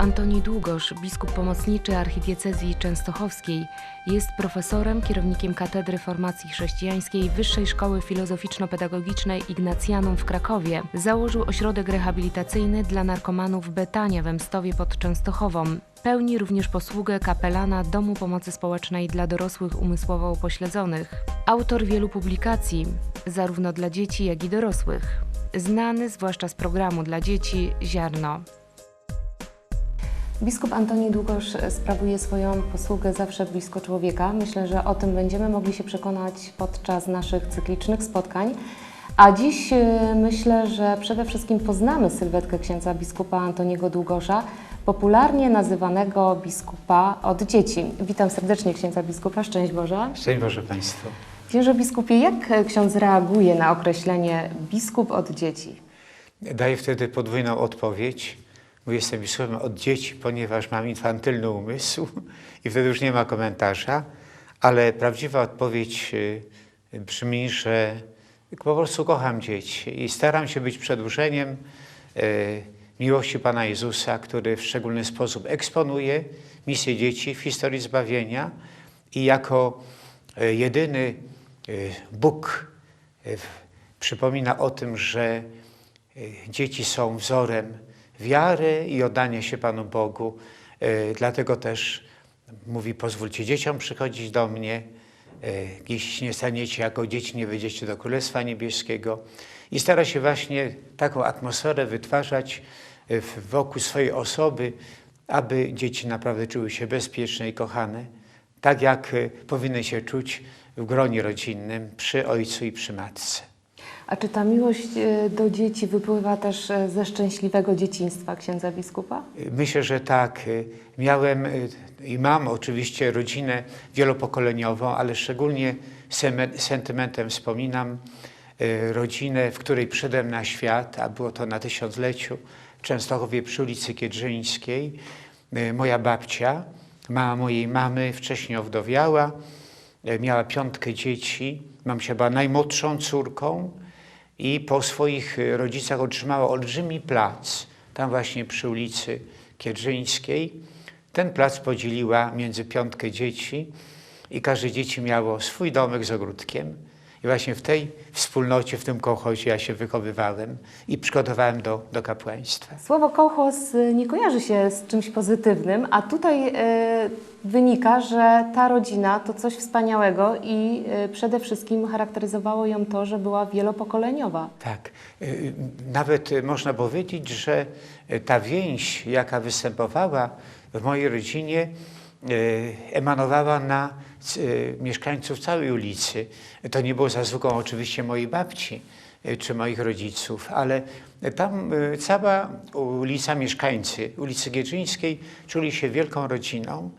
Antoni Długosz, biskup pomocniczy archidiecezji częstochowskiej, jest profesorem, kierownikiem Katedry Formacji Chrześcijańskiej Wyższej Szkoły Filozoficzno-Pedagogicznej Ignacjanum w Krakowie. Założył ośrodek rehabilitacyjny dla narkomanów Betania w Emstowie pod Częstochową. Pełni również posługę kapelana Domu Pomocy Społecznej dla dorosłych umysłowo upośledzonych. Autor wielu publikacji, zarówno dla dzieci, jak i dorosłych. Znany zwłaszcza z programu dla dzieci Ziarno. Biskup Antoni Długosz sprawuje swoją posługę zawsze blisko człowieka. Myślę, że o tym będziemy mogli się przekonać podczas naszych cyklicznych spotkań. A dziś y, myślę, że przede wszystkim poznamy sylwetkę księdza biskupa Antoniego Długosza, popularnie nazywanego biskupa od dzieci. Witam serdecznie księdza biskupa, szczęść Boże. Szczęść Boże Państwu. Księże biskupie, jak ksiądz reaguje na określenie biskup od dzieci? Daję wtedy podwójną odpowiedź. Bo jestem biskupem od dzieci, ponieważ mam infantylny umysł i wtedy już nie ma komentarza, ale prawdziwa odpowiedź y, brzmi, że po prostu kocham dzieci i staram się być przedłużeniem y, miłości Pana Jezusa, który w szczególny sposób eksponuje misję dzieci w historii zbawienia i jako y, jedyny Bóg przypomina o tym, że dzieci są wzorem wiary i oddania się Panu Bogu. Y, Dlatego też mówi, pozwólcie dzieciom przychodzić do mnie, y, jeśli nie staniecie jako dzieci, nie wejdziecie do Królestwa Niebieskiego. I stara się właśnie taką atmosferę wytwarzać w- wokół swojej osoby, aby dzieci naprawdę czuły się bezpieczne i kochane, tak jak powinny się czuć w gronie rodzinnym przy ojcu i przy matce. A czy ta miłość e, do dzieci wypływa też e, ze szczęśliwego dzieciństwa księdza biskupa? Myślę, że tak. Miałem y, i mam oczywiście rodzinę wielopokoleniową, ale szczególnie sentymentem wspominam rodzinę, w której przyszedłem na świat, a było to na tysiącleciu w Częstochowie przy ulicy Kiedrzyńskiej. Moja babcia, mama mojej mamy, wcześniej owdowiała, miała piątkę dzieci. Mamcia była najmłodszą córką i po swoich y, rodzicach otrzymała olbrzymi plac, tam właśnie przy ulicy Kiedrzyńskiej. Ten plac podzieliła między piątkę dzieci i każde dzieci miało swój domek z ogródkiem. I właśnie w tej wspólnocie, w tym kołchozie ja się wychowywałem i przygotowałem do, do kapłaństwa. Słowo kołchoz e, nie kojarzy się z czymś pozytywnym, a tutaj e, wynika, że ta rodzina to coś wspaniałego i e, przede wszystkim charakteryzowało ją to, że była wielopokoleniowa. Tak. Y, Nawet y, można powiedzieć, że y, ta więź, jaka występowała w mojej rodzinie, y, emanowała na y, mieszkańców całej ulicy. To nie było zasługą oczywiście mojej babci y, czy moich rodziców, ale tam y, cała ulica, mieszkańcy ulicy Giedrzyńskiej czuli się wielką rodziną.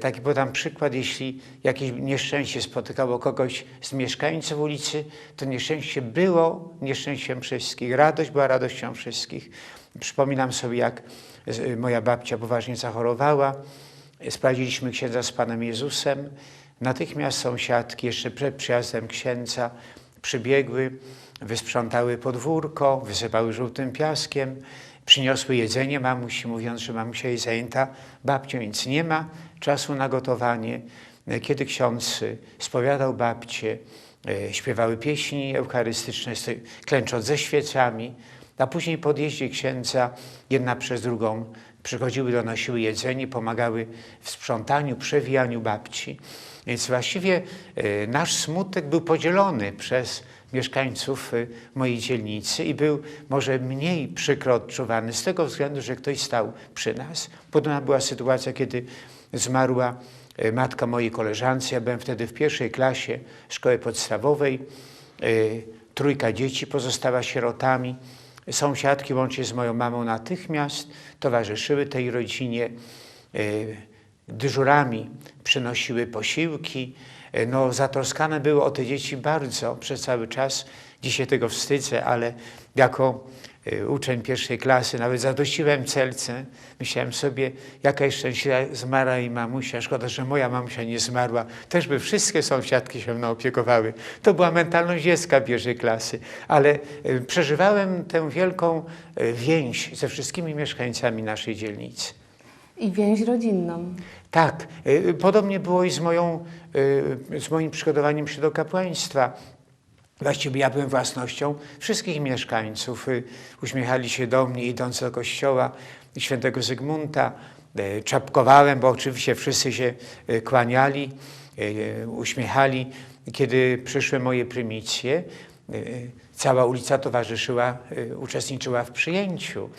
Taki podam przykład, jeśli jakieś nieszczęście spotykało kogoś z mieszkańców ulicy, to nieszczęście było nieszczęściem wszystkich, radość była radością wszystkich. Przypominam sobie, jak moja babcia poważnie zachorowała, sprawdziliśmy księdza z Panem Jezusem, natychmiast sąsiadki jeszcze przed przyjazdem księdza przybiegły, wysprzątały podwórko, wysypały żółtym piaskiem, przyniosły jedzenie mamusi, mówiąc, że mamusia jest zajęta babcią, więc nie ma czasu na gotowanie. Kiedy ksiądz spowiadał babcie, y, śpiewały pieśni eucharystyczne, klęcząc ze świecami, a później po księdza jedna przez drugą przychodziły, donosiły jedzenie, pomagały w sprzątaniu, przewijaniu babci. Więc właściwie e, nasz smutek był podzielony przez mieszkańców e, mojej dzielnicy i był może mniej przykro odczuwany z tego względu, że ktoś stał przy nas. Podobna była sytuacja, kiedy zmarła e, matka mojej koleżance. Ja byłem wtedy w pierwszej klasie szkoły podstawowej. Trójka dzieci pozostała sierotami. Sąsiadki łącznie z moją mamą natychmiast towarzyszyły tej rodzinie. E, Dyżurami przynosiły posiłki, e, no, zatroskane były o te dzieci bardzo przez cały czas. Dzisiaj tego wstydzę, ale jako uczeń pierwszej klasy nawet zadościłem celce. Myślałem sobie, jaka jest szczęśliwa zmarła jej mamusia. Szkoda, że moja mamusia nie zmarła. Też by wszystkie sąsiadki się mną opiekowały. To była mentalność dziecka pierwszej klasy. Ale e, przeżywałem tę wielką e, więź ze wszystkimi mieszkańcami naszej dzielnicy. I więź rodzinną. Tak, y, podobnie było i z, moją, y, z moim przygotowaniem się do kapłaństwa. Właściwie ja byłem własnością wszystkich mieszkańców. Y, Uśmiechali się do mnie idąc do kościoła świętego Zygmunta. Y, Czapkowałem, bo oczywiście wszyscy się y, kłaniali, uśmiechali. Kiedy przyszły moje prymicje, cała ulica towarzyszyła, uczestniczyła w przyjęciu.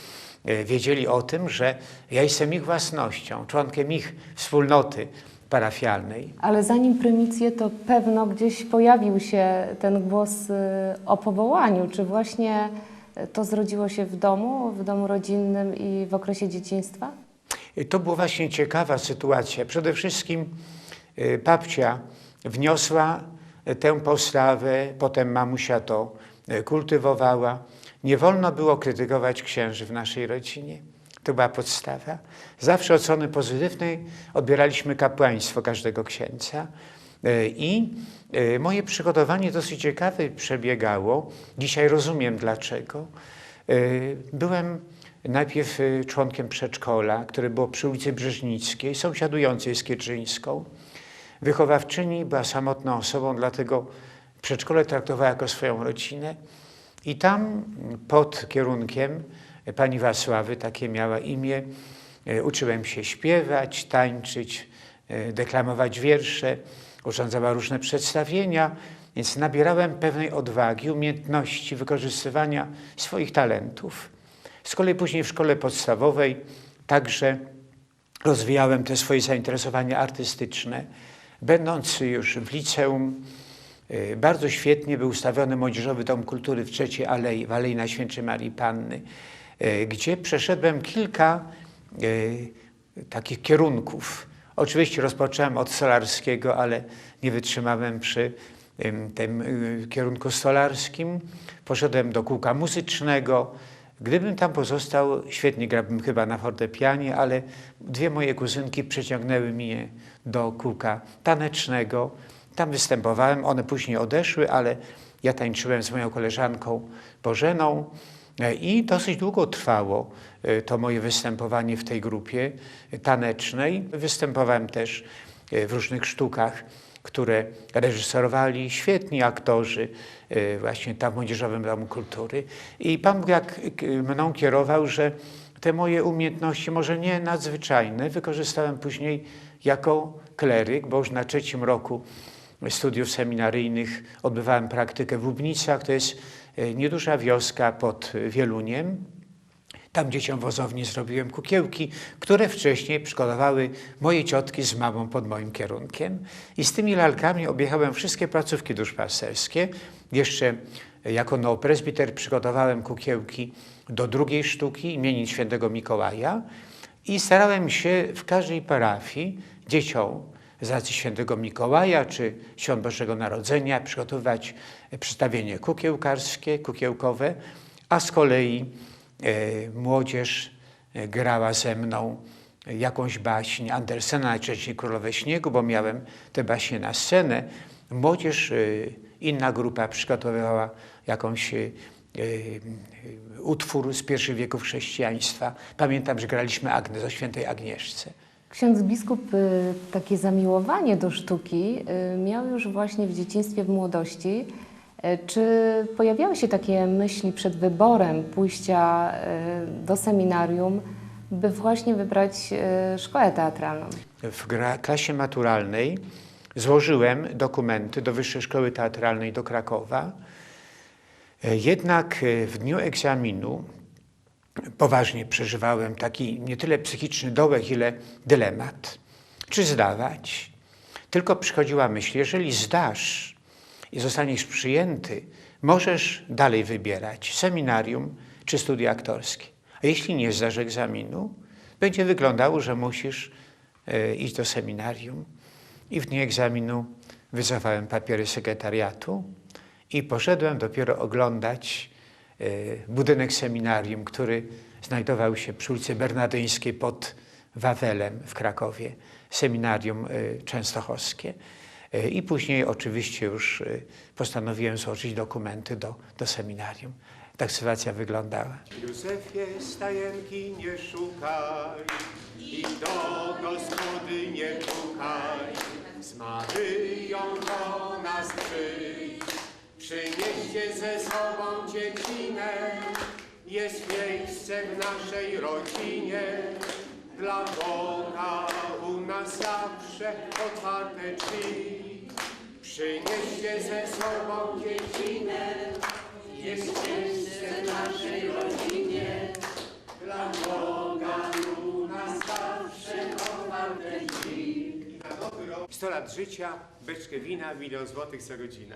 Wiedzieli o tym, że ja jestem ich własnością, członkiem ich wspólnoty parafialnej. Ale zanim prymicję, to pewno gdzieś pojawił się ten głos y, o powołaniu. Czy właśnie y, to zrodziło się w domu, w domu rodzinnym i w okresie dzieciństwa? Y, To była właśnie ciekawa sytuacja. Przede wszystkim babcia wniosła tę postawę, potem mamusia to kultywowała. Nie wolno było krytykować księży w naszej rodzinie. To była podstawa. Zawsze od strony pozytywnej odbieraliśmy kapłaństwo każdego księdza. Y, I y, moje przygotowanie dosyć ciekawe przebiegało. Dzisiaj rozumiem dlaczego. Y, Byłem najpierw członkiem przedszkola, które było przy ulicy Brzeżnickiej, sąsiadującej z Kietrzyńską. Wychowawczyni była samotną osobą, dlatego przedszkole traktowała jako swoją rodzinę. I tam pod kierunkiem pani Wasławy, takie miała imię, y, uczyłem się śpiewać, tańczyć, y, deklamować wiersze, urządzała różne przedstawienia, więc nabierałem pewnej odwagi, umiejętności wykorzystywania swoich talentów. Z kolei później w szkole podstawowej także rozwijałem te swoje zainteresowania artystyczne. Będąc już w liceum, y, bardzo świetnie był ustawiony Młodzieżowy Dom Kultury w Trzeciej Alei, w Alei Najświętszej Marii Panny, gdzie przeszedłem kilka y, takich kierunków. Oczywiście rozpocząłem od stolarskiego, ale nie wytrzymałem przy ym, tym y, kierunku stolarskim. Poszedłem do kółka muzycznego. Gdybym tam pozostał, świetnie grałbym chyba na fortepianie, ale dwie moje kuzynki przyciągnęły mnie do kółka tanecznego. Tam występowałem, one później odeszły, ale ja tańczyłem z moją koleżanką Bożeną e, i dosyć długo trwało e, to moje występowanie w tej grupie tanecznej. Występowałem też e, w różnych sztukach, które reżyserowali świetni aktorzy e, właśnie tam w Młodzieżowym Domu Kultury. I Pan jak mną kierował, że te moje umiejętności, może nie nadzwyczajne, wykorzystałem później jako kleryk, bo już na trzecim roku studiów seminaryjnych odbywałem praktykę w Łubnicach, to jest nieduża wioska pod Wieluniem. Tam dzieciom wozowni zrobiłem kukiełki, które wcześniej przygotowały moje ciotki z mamą pod moim kierunkiem. I z tymi lalkami objechałem wszystkie placówki duszpasterskie. Jeszcze jako neopresbiter przygotowałem kukiełki do drugiej sztuki imienin świętego Mikołaja i starałem się w każdej parafii dzieciom z racji świętego Mikołaja czy Świąt Bożego Narodzenia przygotowywać przedstawienie kukiełkarskie, kukiełkowe, a z kolei e, młodzież e, grała ze mną jakąś baśń Andersena, najczęściej Królowe Śniegu, bo miałem te baśnie na scenę. Młodzież, e, inna grupa przygotowywała jakąś e, e, utwór z pierwszych wieków chrześcijaństwa. Pamiętam, że graliśmy Agnes o świętej Agnieszce. Ksiądz biskup y, takie zamiłowanie do sztuki y, miał już właśnie w dzieciństwie, w młodości. Y, Czy pojawiały się takie myśli przed wyborem pójścia do seminarium, by właśnie wybrać szkołę teatralną? w klasie maturalnej złożyłem dokumenty do Wyższej Szkoły Teatralnej do Krakowa. E, Jednak e, w dniu egzaminu poważnie przeżywałem taki nie tyle psychiczny dołek, ile dylemat. Czy zdawać? Tylko przychodziła myśl, jeżeli zdasz i zostaniesz przyjęty, możesz dalej wybierać seminarium czy studia aktorskie. A jeśli nie zdasz egzaminu, będzie wyglądało, że musisz e, iść do seminarium. I w dniu egzaminu wycofałem papiery sekretariatu i poszedłem dopiero oglądać e, budynek seminarium, który znajdował się przy ulicy Bernadyńskiej pod Wawelem w Krakowie, seminarium e, częstochowskie. E, I później oczywiście już e, postanowiłem złożyć dokumenty do, do seminarium. Tak sytuacja wyglądała. Józefie, stajenki nie szukaj i do gospody nie pukaj. Z Maryją do nas przyjdź, przynieście ze sobą dziecinę. Jest miejsce w naszej rodzinie, dla Boga u nas zawsze otwarte drzwi. Przynieście ze sobą dziecinę, jest miejsce w naszej rodzinie, dla Boga u nas zawsze otwarte drzwi. Na nowy rok 100 lat życia, beczkę wina, milion złotych co godzina.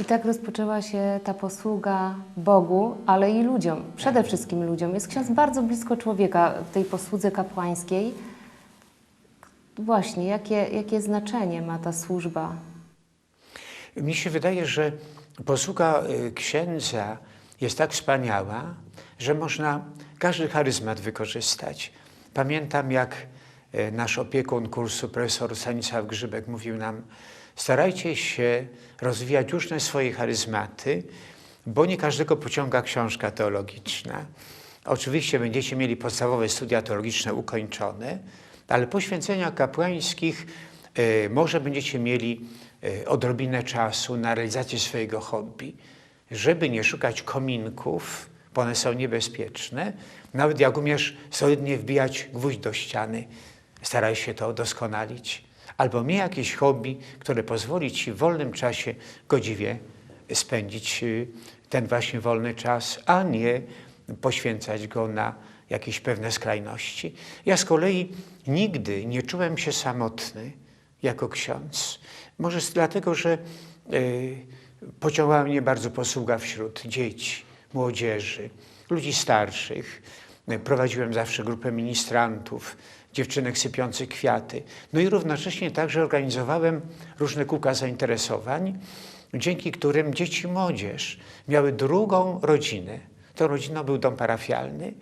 I tak rozpoczęła się ta posługa Bogu, ale i ludziom, przede wszystkim ludziom. Jest ksiądz bardzo blisko człowieka w tej posłudze kapłańskiej. Właśnie, jakie, jakie znaczenie ma ta służba? Mi się wydaje, że posługa y, księdza jest tak wspaniała, że można każdy charyzmat wykorzystać. Pamiętam, jak y, nasz opiekun kursu, profesor Stanisław Grzybek mówił nam, starajcie się rozwijać różne swoje charyzmaty, bo nie każdego pociąga książka teologiczna. Oczywiście będziecie mieli podstawowe studia teologiczne ukończone, ale po święceniach kapłańskich e, może będziecie mieli e, odrobinę czasu na realizację swojego hobby, żeby nie szukać kominków, bo one są niebezpieczne. Nawet jak umiesz solidnie wbijać gwóźdź do ściany, staraj się to doskonalić. Albo miej jakieś hobby, które pozwoli ci w wolnym czasie godziwie spędzić y, ten właśnie wolny czas, a nie poświęcać go na jakieś pewne skrajności. Ja z kolei nigdy nie czułem się samotny jako ksiądz. Może dlatego, że y, pociągała mnie bardzo posługa wśród dzieci, młodzieży, ludzi starszych. Y, Prowadziłem zawsze grupę ministrantów, dziewczynek sypiących kwiaty. No i równocześnie także organizowałem różne kółka zainteresowań, dzięki którym dzieci i młodzież miały drugą rodzinę. Tą rodziną był dom parafialny.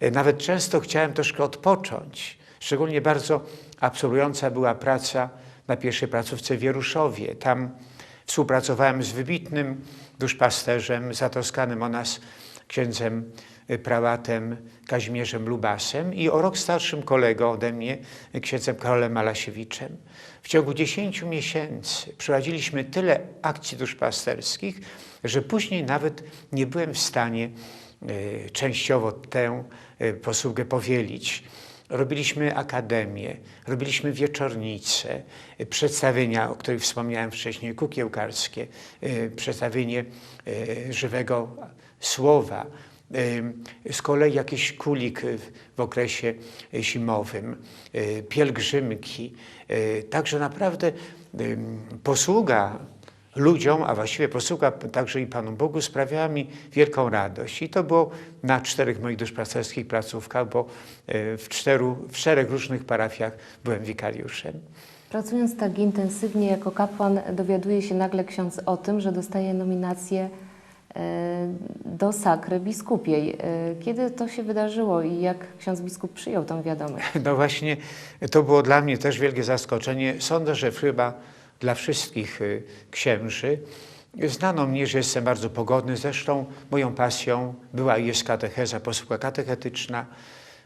E, Nawet często chciałem troszkę odpocząć. Szczególnie bardzo absorbująca była praca na pierwszej placówce w Wieruszowie. Tam współpracowałem z wybitnym duszpasterzem, zatroskanym o nas księdzem prałatem Kazimierzem Lubasem i o rok starszym kolegą ode mnie, y, księdzem Karolem Malasiewiczem. W ciągu 10 miesięcy prowadziliśmy tyle akcji duszpasterskich, że później nawet nie byłem w stanie y, częściowo tę y, posługę powielić. Robiliśmy akademię, robiliśmy wieczornice, y, przedstawienia, o których wspomniałem wcześniej, kukiełkarskie, y, przedstawienie y, żywego słowa, y, z kolei jakiś kulik w- okresie y, zimowym, y, pielgrzymki. y, Także naprawdę posługa ludziom, a właściwie posługa także i Panu Bogu sprawiała mi wielką radość. I to było na czterech moich duszpasterskich placówkach, bo w, czteru, w czterech różnych parafiach byłem wikariuszem. Pracując tak intensywnie jako kapłan, dowiaduje się nagle ksiądz o tym, że dostaje nominację do sakry biskupiej. E, Kiedy to się wydarzyło i jak ksiądz biskup przyjął tą wiadomość? No właśnie, to było dla mnie też wielkie zaskoczenie. Sądzę, że chyba dla wszystkich y, księży. Znano mnie, że jestem bardzo pogodny. Zresztą moją pasją była i jest katecheza, posługa katechetyczna.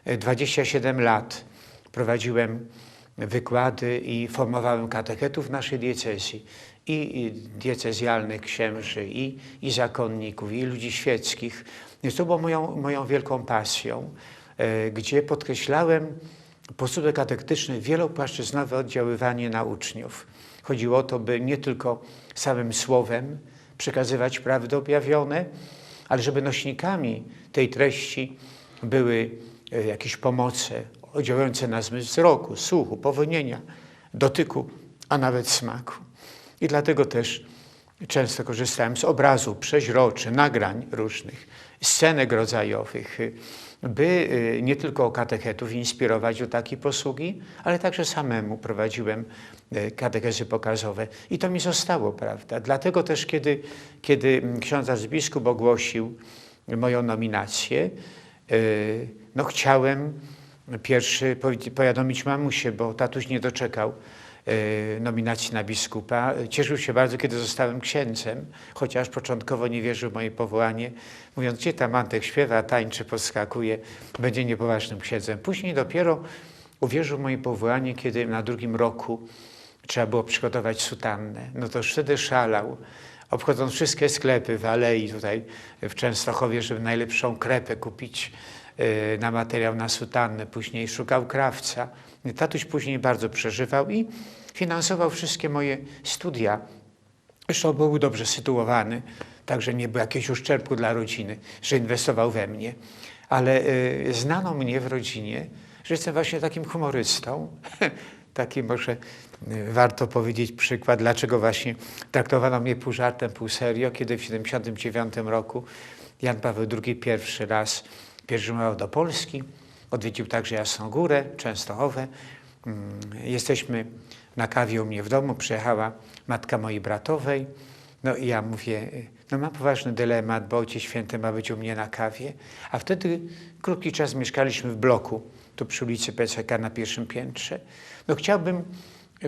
Y, 27 lat prowadziłem wykłady i formowałem katechetów w naszej diecezji. I diecezjalnych księży, i, i zakonników, i ludzi świeckich. Więc to było moją, moją wielką pasją, e, gdzie podkreślałem posługę katektyczną, wielopłaszczyznowe oddziaływanie na uczniów. Chodziło o to, by nie tylko samym słowem przekazywać prawdy objawione, ale żeby nośnikami tej treści były e, jakieś pomoce oddziałujące na zmysł wzroku, słuchu, powonienia, dotyku, a nawet smaku. I dlatego też Często korzystałem z obrazu przeźroczy, nagrań różnych, scenek rodzajowych, by y, nie tylko katechetów inspirować do takiej posługi, ale także samemu prowadziłem y, katechezy pokazowe. I to mi zostało, prawda? Dlatego też, kiedy, kiedy ksiądz arcybiskup ogłosił moją nominację, y, no chciałem pierwszy powi- powiadomić mamusię, bo tatuś nie doczekał nominacji na biskupa. Cieszył się bardzo, kiedy zostałem księdzem, chociaż początkowo nie wierzył w moje powołanie, mówiąc, gdzie tam Antek śpiewa, tańczy, podskakuje, będzie niepoważnym księdzem. Później dopiero uwierzył w moje powołanie, kiedy na drugim roku trzeba było przygotować sutannę. No to wtedy szalał, obchodząc wszystkie sklepy w Alei tutaj w Częstochowie, żeby najlepszą krepę kupić y, na materiał na sutannę. Później szukał krawca. Tatuś później bardzo przeżywał i finansował wszystkie moje studia. Zresztą był dobrze sytuowany, także nie było jakiegoś uszczerbku dla rodziny, że inwestował we mnie. Ale y, znano mnie w rodzinie, że jestem właśnie takim humorystą. Taki może y, warto powiedzieć przykład, dlaczego właśnie traktowano mnie pół żartem, pół serio, kiedy w 1979 roku Jan Paweł II pierwszy raz pielgrzymował do Polski. Odwiedził także Jasną Górę, Częstochowę. Mm, Jesteśmy na kawie u mnie w domu, przyjechała matka mojej bratowej. No i ja mówię, y, no mam poważny dylemat, bo Ojciec Święty ma być u mnie na kawie. A wtedy krótki czas mieszkaliśmy w bloku, tu przy ulicy PCK na pierwszym piętrze. No chciałbym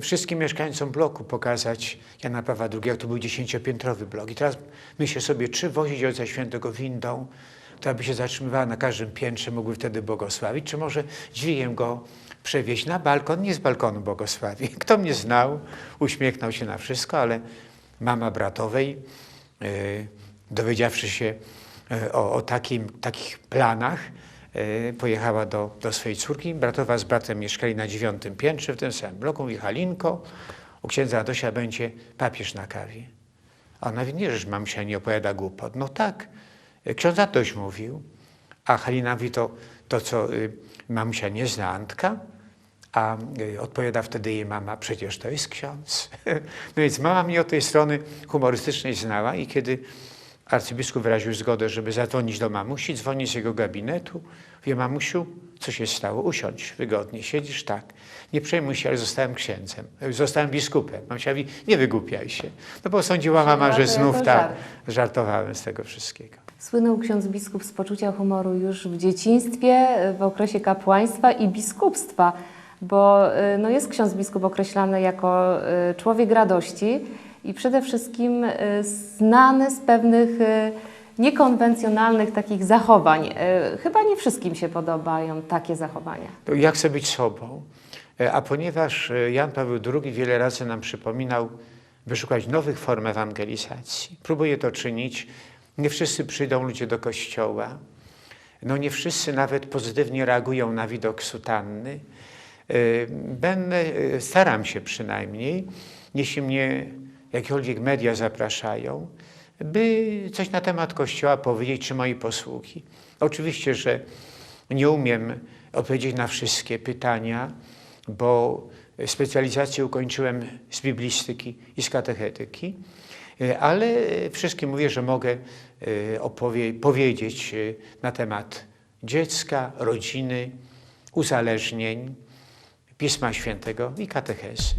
wszystkim mieszkańcom bloku pokazać Jana Pawła II, to był dziesięciopiętrowy blok. I teraz myślę sobie, czy wozić Ojca Świętego windą, która by się zatrzymywała na każdym piętrze, mógłby wtedy błogosławić, czy może dźwigiem go przewieźć na balkon, nie z balkonu błogosławi. Kto mnie znał, uśmiechnął się na wszystko, ale mama bratowej, yy, dowiedziawszy się yy, o, o takim, takich planach, yy, pojechała do, do swojej córki. Bratowa z bratem mieszkali na dziewiątym piętrze w tym samym bloku. Mówi, Halinko, u księdza Adosia będzie papież na kawie. A ona mówi, nie, że mamusia nie opowiada głupot. No tak, ksiądz Adoś mówił. A Halina mówi, to, to co y, mamusia nie zna Antka? A y, odpowiada wtedy jej mama, przecież to jest ksiądz. No więc mama mnie od tej strony humorystycznej znała i kiedy arcybiskup wyraził zgodę, żeby zadzwonić do mamusi, dzwoni z jego gabinetu. Wie, mamusiu, co się stało? Usiądź wygodnie, siedzisz tak. Nie przejmuj się, ale zostałem księdzem, zostałem biskupem. Mamusia mówi, nie wygłupiaj się. No bo sądziła mama, że znów tak, żart. żartowałem z tego wszystkiego. Słynął ksiądz biskup z poczucia humoru już w dzieciństwie, w okresie kapłaństwa i biskupstwa, bo y, no, jest ksiądz biskup określany jako y, człowiek radości i przede wszystkim znany z pewnych niekonwencjonalnych takich zachowań. Chyba nie wszystkim się podobają takie zachowania. To jak chcę być sobą. E, A ponieważ e, Jan Paweł II wiele razy nam przypominał, by szukać nowych form ewangelizacji, próbuje to czynić. Nie wszyscy przyjdą ludzie do kościoła. No nie wszyscy nawet pozytywnie reagują na widok sutanny. E, Będę, e, staram się przynajmniej, jeśli mnie jakiekolwiek media zapraszają, by coś na temat Kościoła powiedzieć, czy mojej posługi. Oczywiście, że nie umiem odpowiedzieć na wszystkie pytania, bo specjalizację ukończyłem z biblistyki i z katechetyki, ale wszystkim mówię, że mogę e, powiedzieć e, na temat dziecka, rodziny, uzależnień, Pisma Świętego i katechezy.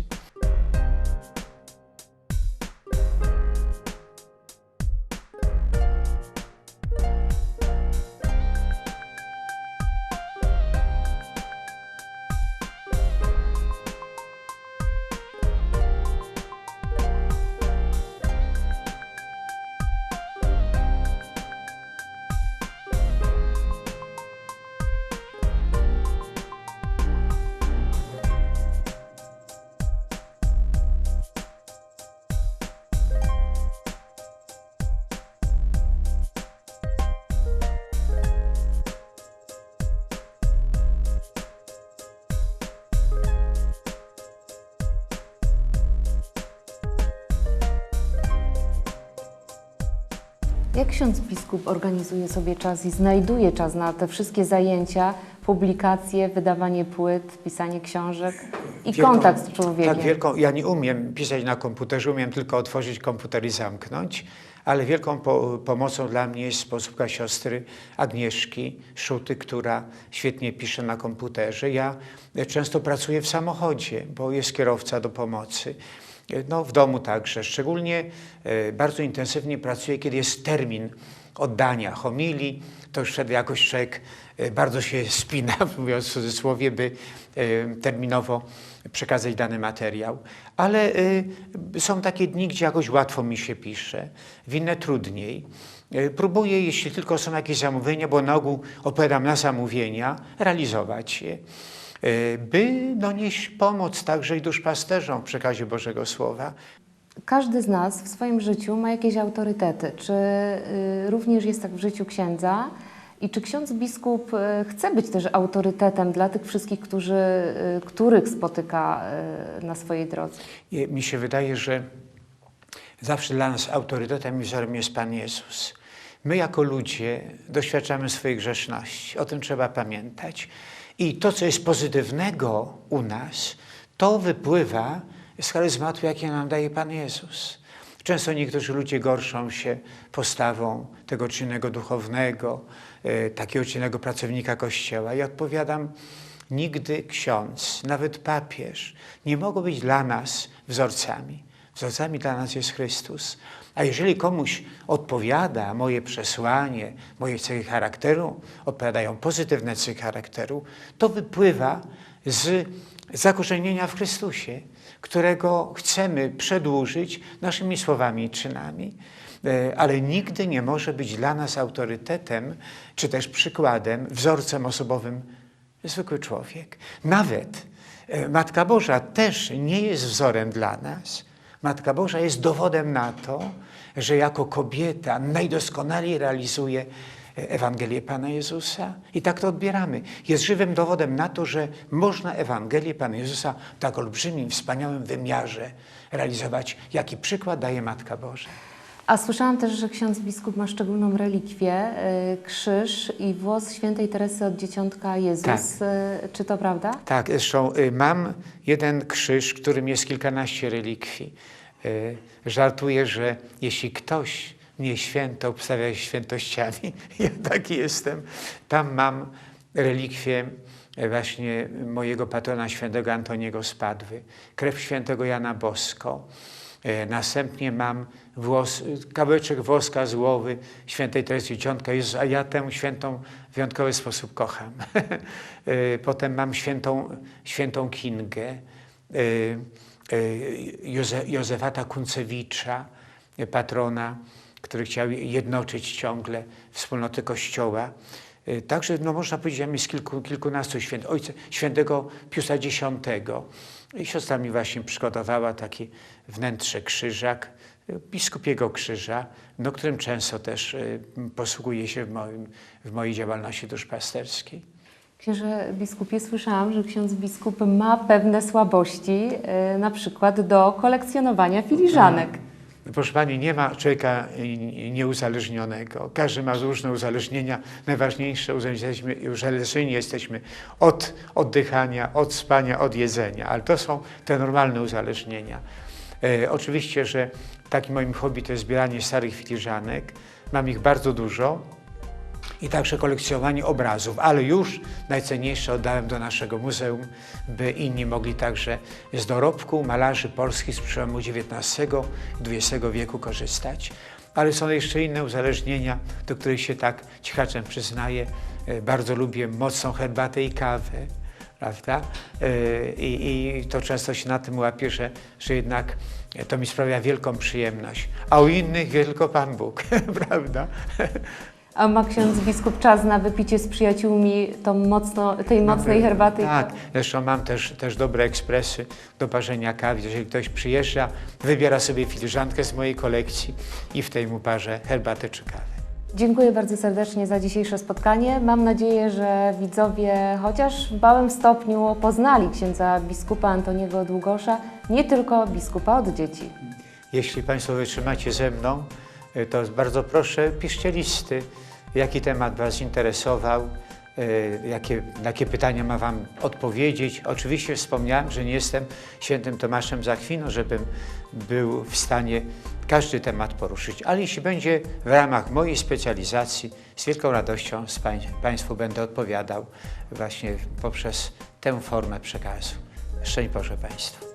Jak ksiądz biskup organizuje sobie czas i znajduje czas na te wszystkie zajęcia, publikacje, wydawanie płyt, pisanie książek i Wielką- kontakt z człowiekiem? Tak, wielką, ja nie umiem pisać na komputerze, umiem tylko otworzyć komputer i zamknąć, ale wielką po, pomocą dla mnie jest sposób siostry Agnieszki Szuty, która świetnie pisze na komputerze. Ja często pracuję w samochodzie, bo jest kierowca do pomocy. E, No, w domu także. Szczególnie e, bardzo intensywnie pracuję, kiedy jest termin oddania homilii, to już wtedy jakoś człowiek e, bardzo się spina, mówiąc w cudzysłowie, by terminowo przekazać dany materiał. Ale są takie dni, gdzie jakoś łatwo mi się pisze, w inne trudniej. Próbuję, jeśli tylko są jakieś zamówienia, bo na ogół odpowiadam na zamówienia, realizować je, by no, nieść pomoc także i duszpasterzom w przekazie Bożego Słowa. Każdy z nas w swoim życiu ma jakieś autorytety. Czy y, również jest tak w życiu księdza? I czy ksiądz biskup y, chce być też autorytetem dla tych wszystkich, którzy, y, których spotyka na swojej drodze? Mi się wydaje, że zawsze dla nas autorytetem i wzorem jest Pan Jezus. My jako ludzie doświadczamy swojej grzeszności, o tym trzeba pamiętać. I to, co jest pozytywnego u nas, to wypływa z charyzmatu, jakie nam daje Pan Jezus. Często niektórzy ludzie gorszą się postawą tego czynnego duchownego, e, takiego czynnego pracownika Kościoła. I odpowiadam, nigdy ksiądz, nawet papież nie mogą być dla nas wzorcami. Wzorcami dla nas jest Chrystus. A jeżeli komuś odpowiada moje przesłanie, moje cechy charakteru, odpowiadają pozytywne cechy charakteru, to wypływa z zakorzenienia w Chrystusie, którego chcemy przedłużyć naszymi słowami i czynami. E, Ale nigdy nie może być dla nas autorytetem, czy też przykładem, wzorcem osobowym zwykły człowiek. Nawet e, Matka Boża też nie jest wzorem dla nas. Matka Boża jest dowodem na to, że jako kobieta najdoskonalej realizuje e, Ewangelię Pana Jezusa. I tak to odbieramy. Jest żywym dowodem na to, że można Ewangelię Pana Jezusa w tak olbrzymim, wspaniałym wymiarze realizować, jaki przykład daje Matka Boża. A słyszałam też, że ksiądz biskup ma szczególną relikwię, y, krzyż i włos świętej Teresy od Dzieciątka Jezus. Tak. Y, Czy to prawda? Tak, zresztą y, mam jeden krzyż, którym jest kilkanaście relikwii. Żartuję, że jeśli ktoś mnie święto obstawia się świętościami, ja taki jestem, tam mam relikwię właśnie mojego patrona świętego Antoniego z Padwy, krew świętego Jana Bosko. Y, Następnie mam włos, kawałeczek woska z głowy świętej Teresy Jezus, a ja tę świętą w wyjątkowy sposób kocham. Y, Potem mam świętą, świętą Kingę, y, Józe, Józefata Kuncewicza, patrona, który chciał jednoczyć ciągle wspólnoty Kościoła. Także no, można powiedzieć, że jest kilku, kilkunastu świętych. Ojca, świętego Piusa X. I siostra mi właśnie przygotowała taki wnętrze krzyżak, y, biskupiego krzyża, no, którym często też y, posługuję się w, moim, w mojej działalności duszpasterskiej. Księże biskupie, słyszałam, że ksiądz biskup ma pewne słabości, y, na przykład do kolekcjonowania filiżanek. Proszę Pani, nie ma człowieka y, nieuzależnionego. Każdy ma różne uzależnienia. Najważniejsze uzależnieni jesteśmy od oddychania, od spania, od jedzenia, ale to są te normalne uzależnienia. E, oczywiście, że takim moim hobby to jest zbieranie starych filiżanek. Mam ich bardzo dużo i także kolekcjonowanie obrazów, ale już najcenniejsze oddałem do naszego muzeum, by inni mogli także z dorobku malarzy polskich z przełomu XIX i XX wieku korzystać. Ale są jeszcze inne uzależnienia, do których się tak cichaczem przyznaję. E, Bardzo lubię mocną herbatę i kawę, prawda? E, I, I to często się na tym łapię, że, że jednak to mi sprawia wielką przyjemność. A u innych tylko Pan Bóg, prawda? A ma ksiądz biskup czas na wypicie z przyjaciółmi tą mocno, tej mocnej herbaty? Tak, zresztą mam też, też dobre ekspresy do parzenia kawy. Jeżeli ktoś przyjeżdża, wybiera sobie filiżankę z mojej kolekcji i w tej mu parzę herbatę czy kawę. Dziękuję bardzo serdecznie za dzisiejsze spotkanie. Mam nadzieję, że widzowie chociaż w małym stopniu poznali księdza biskupa Antoniego Długosza, nie tylko biskupa od dzieci. Jeśli Państwo wytrzymacie ze mną, e, to bardzo proszę, piszcie listy, jaki temat Was interesował, jakie, na jakie pytania ma Wam odpowiedzieć. Oczywiście wspomniałem, że nie jestem świętym Tomaszem z Akwinu, żebym był w stanie każdy temat poruszyć, ale jeśli będzie w ramach mojej specjalizacji, z wielką radością pań, Państwu będę odpowiadał właśnie poprzez tę formę przekazu. Szczęść Boże Państwu.